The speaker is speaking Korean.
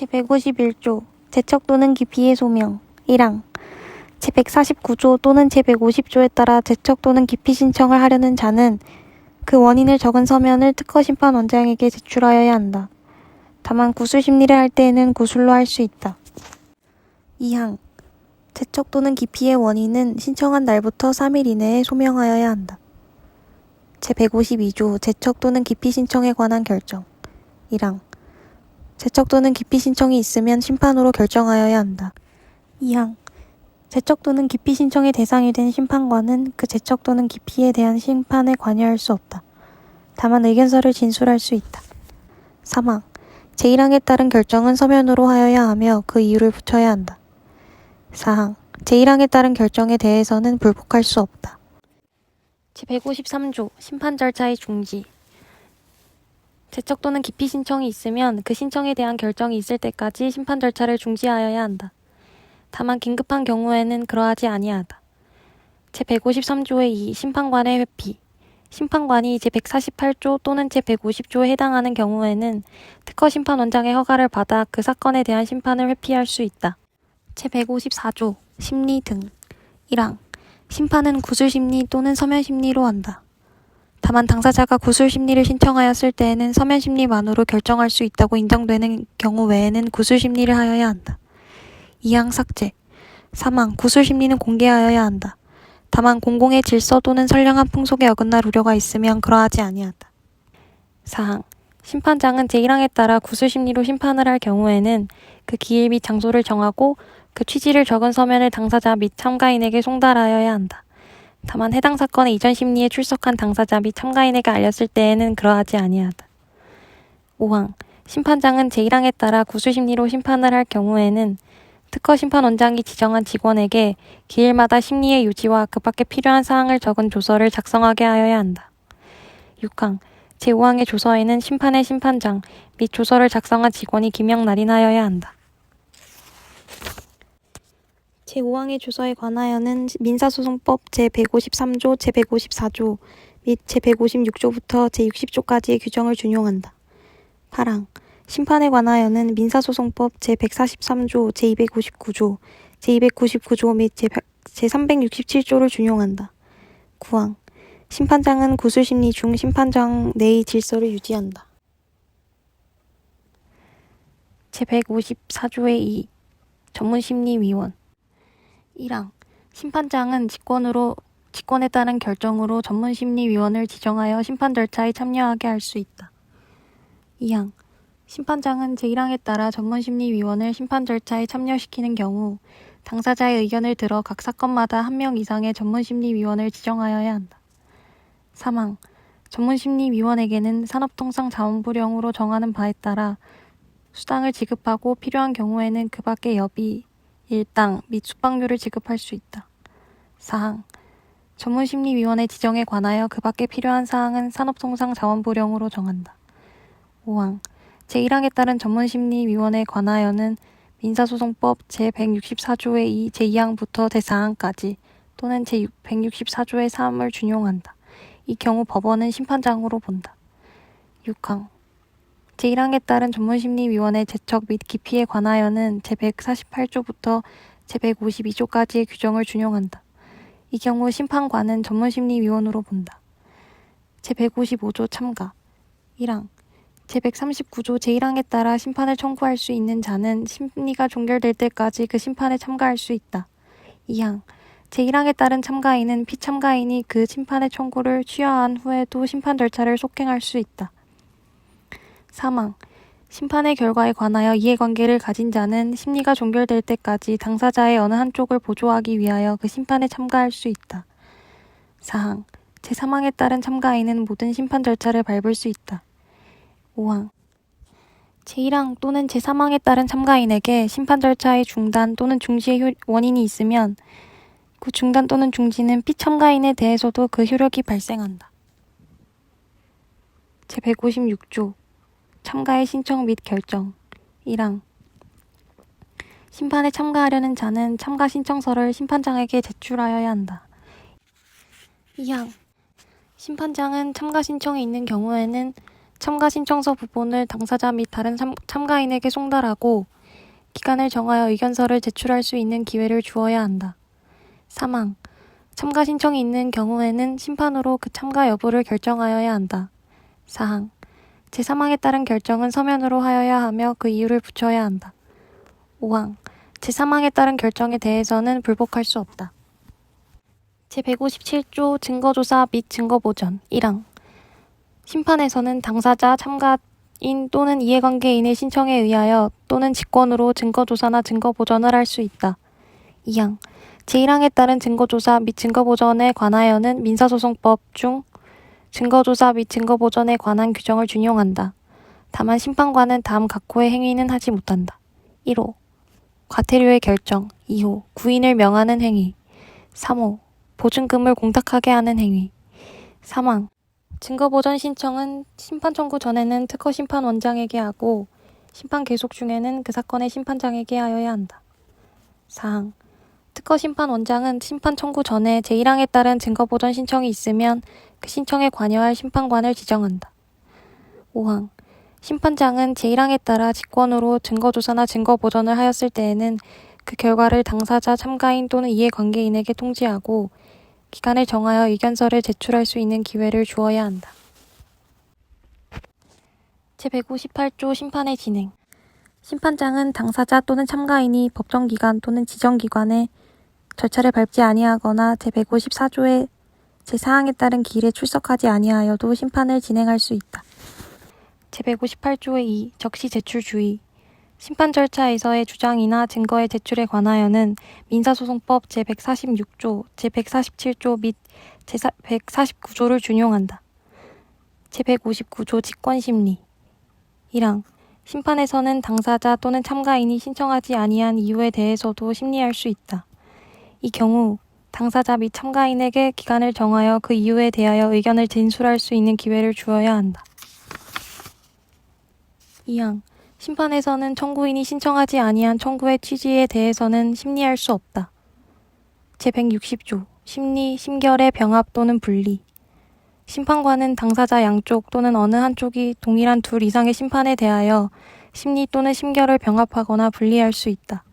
제151조 제척 또는 기피의 소명 1항 제149조 또는 제150조에 따라 제척 또는 기피 신청을 하려는 자는 그 원인을 적은 서면을 특허 심판 원장에게 제출하여야 한다. 다만 구술 심리를 할 때에는 구술로 할 수 있다. 2항 제척 또는 기피의 원인은 신청한 날부터 3일 이내에 소명하여야 한다. 제152조 제척 또는 기피 신청에 관한 결정 1항 제척 또는 기피 신청이 있으면 심판으로 결정하여야 한다. 2항 제척 또는 기피 신청의 대상이 된 심판관은 그 제척 또는 기피에 대한 심판에 관여할 수 없다. 다만 의견서를 진술할 수 있다. 3항 제1항에 따른 결정은 서면으로 하여야 하며 그 이유를 붙여야 한다. 4항 제1항에 따른 결정에 대해서는 불복할 수 없다. 제153조 심판 절차의 중지 제척 또는 기피 신청이 있으면 그 신청에 대한 결정이 있을 때까지 심판 절차를 중지하여야 한다. 다만 긴급한 경우에는 그러하지 아니하다. 제153조의 2 심판관의 회피 심판관이 제148조 또는 제150조에 해당하는 경우에는 특허 심판원장의 허가를 받아 그 사건에 대한 심판을 회피할 수 있다. 제154조 심리 등 1항 심판은 구술 심리 또는 서면 심리로 한다. 다만 당사자가 구술 심리를 신청하였을 때에는 서면 심리만으로 결정할 수 있다고 인정되는 경우 외에는 구술 심리를 하여야 한다. 2항 삭제 3항 구술 심리는 공개하여야 한다. 다만 공공의 질서 또는 선량한 풍속에 어긋날 우려가 있으면 그러하지 아니하다. 4항 심판장은 제1항에 따라 구술 심리로 심판을 할 경우에는 그 기일 및 장소를 정하고 그 취지를 적은 서면을 당사자 및 참가인에게 송달하여야 한다. 다만 해당 사건의 이전 심리에 출석한 당사자 및 참가인에게 알렸을 때에는 그러하지 아니하다. 5항 심판장은 제1항에 따라 구술 심리로 심판을 할 경우에는 특허 심판원장이 지정한 직원에게 기일마다 심리의 유지와 그 밖에 필요한 사항을 적은 조서를 작성하게 하여야 한다. 6항 제5항의 조서에는 심판의 심판장 및 조서를 작성한 직원이 기명 날인하여야 한다. 제5항의 조서에 관하여는 민사소송법 제153조, 제154조 및 제156조부터 제60조까지의 규정을 준용한다. 8항 심판에 관하여는 민사소송법 제143조, 제259조, 제299조 및 제367조를 준용한다. 9항 심판장은 구술심리 중 심판장 내의 질서를 유지한다. 제154조의 2 전문심리위원 1항 심판장은 직권으로 직권에 따른 결정으로 전문 심리위원을 지정하여 심판 절차에 참여하게 할 수 있다. 2항 심판장은 제1항에 따라 전문 심리위원을 심판 절차에 참여시키는 경우 당사자의 의견을 들어 각 사건마다 한 명 이상의 전문 심리위원을 지정하여야 한다. 3항 전문 심리위원에게는 산업통상 자원부령으로 정하는 바에 따라 수당을 지급하고 필요한 경우에는 그 밖의 여비, 일당 및 숙박료를 지급할 수 있다. 4항 전문심리위원회 지정에 관하여 그 밖에 필요한 사항은 산업통상자원부령으로 정한다. 5항 제1항에 따른 전문심리위원회에 관하여는 민사소송법 제164조의 2, 제2항부터 제4항까지 또는 제164조의 3을 준용한다. 이 경우 법원은 심판장으로 본다. 6항 제1항에 따른 전문심리위원회 제척 및 기피에 관하여는 제148조부터 제152조까지의 규정을 준용한다. 이 경우 심판관은 전문심리위원으로 본다. 제155조 참가 1항 제139조 제1항에 따라 심판을 청구할 수 있는 자는 심리가 종결될 때까지 그 심판에 참가할 수 있다. 2항 제1항에 따른 참가인은 피참가인이 그 심판의 청구를 취하한 후에도 심판 절차를 속행할 수 있다. 3항 심판의 결과에 관하여 이해관계를 가진 자는 심리가 종결될 때까지 당사자의 어느 한쪽을 보조하기 위하여 그 심판에 참가할 수 있다. 4항 제3항에 따른 참가인은 모든 심판 절차를 밟을 수 있다. 5항 제1항 또는 제3항에 따른 참가인에게 심판 절차의 중단 또는 중지의 효, 원인이 있으면 그 중단 또는 중지는 피참가인에 대해서도 그 효력이 발생한다. 제156조 참가의 신청 및 결정 1항 심판에 참가하려는 자는 참가 신청서를 심판장에게 제출하여야 한다. 2항 심판장은 참가 신청이 있는 경우에는 참가 신청서 부본을 당사자 및 다른 참, 참가인에게 송달하고 기간을 정하여 의견서를 제출할 수 있는 기회를 주어야 한다. 사망. 참가 신청이 있는 경우에는 심판으로 그 참가 여부를 결정하여야 한다. 사항. 제 사망에 따른 결정은 서면으로 하여야 하며 그 이유를 붙여야 한다. 5항. 제 사망에 따른 결정에 대해서는 불복할 수 없다. 제157조 증거조사 및 증거보전 1항. 심판에서는 당사자, 참가인 또는 이해관계인의 신청에 의하여 또는 직권으로 증거조사나 증거보전을 할 수 있다. 2항. 제1항에 따른 증거조사 및 증거보전에 관하여는 민사소송법 중 증거조사 및 증거보전에 관한 규정을 준용한다. 다만 심판관은 다음 각호의 행위는 하지 못한다. 1호. 과태료의 결정. 2호. 구인을 명하는 행위. 3호. 보증금을 공탁하게 하는 행위. 3항. 증거보전 신청은 심판 청구 전에는 특허 심판 원장에게 하고 심판 계속 중에는 그 사건의 심판장에게 하여야 한다. 4항. 특허 심판 원장은 심판 청구 전에 제1항에 따른 증거보전 신청이 있으면 그 신청에 관여할 심판관을 지정한다. 5항. 심판장은 제1항에 따라 직권으로 증거조사나 증거보전을 하였을 때에는 그 결과를 당사자, 참가인 또는 이해관계인에게 통지하고 기간을 정하여 의견서를 제출할 수 있는 기회를 주어야 한다. 제158조 심판의 진행. 심판장은 당사자 또는 참가인이 법정기관 또는 지정기관에 절차를 밟지 아니하거나 제154조의 제4항에 따른 기일에 출석하지 아니하여도 심판을 진행할 수 있다. 제158조의 2. 적시 제출 주의. 심판 절차에서의 주장이나 증거의 제출에 관하여는 민사소송법 제146조, 제147조 및 제149조를 준용한다. 제159조 직권심리 1항 심판에서는 당사자 또는 참가인이 신청하지 아니한 이유에 대해서도 심리할 수 있다. 이 경우 당사자 및 참가인에게 기간을 정하여 그 이유에 대하여 의견을 진술할 수 있는 기회를 주어야 한다. 2항 심판에서는 청구인이 신청하지 아니한 청구의 취지에 대해서는 심리할 수 없다. 제160조 심리, 심결의 병합 또는 분리 심판관은 당사자 양쪽 또는 어느 한쪽이 동일한 둘 이상의 심판에 대하여 심리 또는 심결을 병합하거나 분리할 수 있다.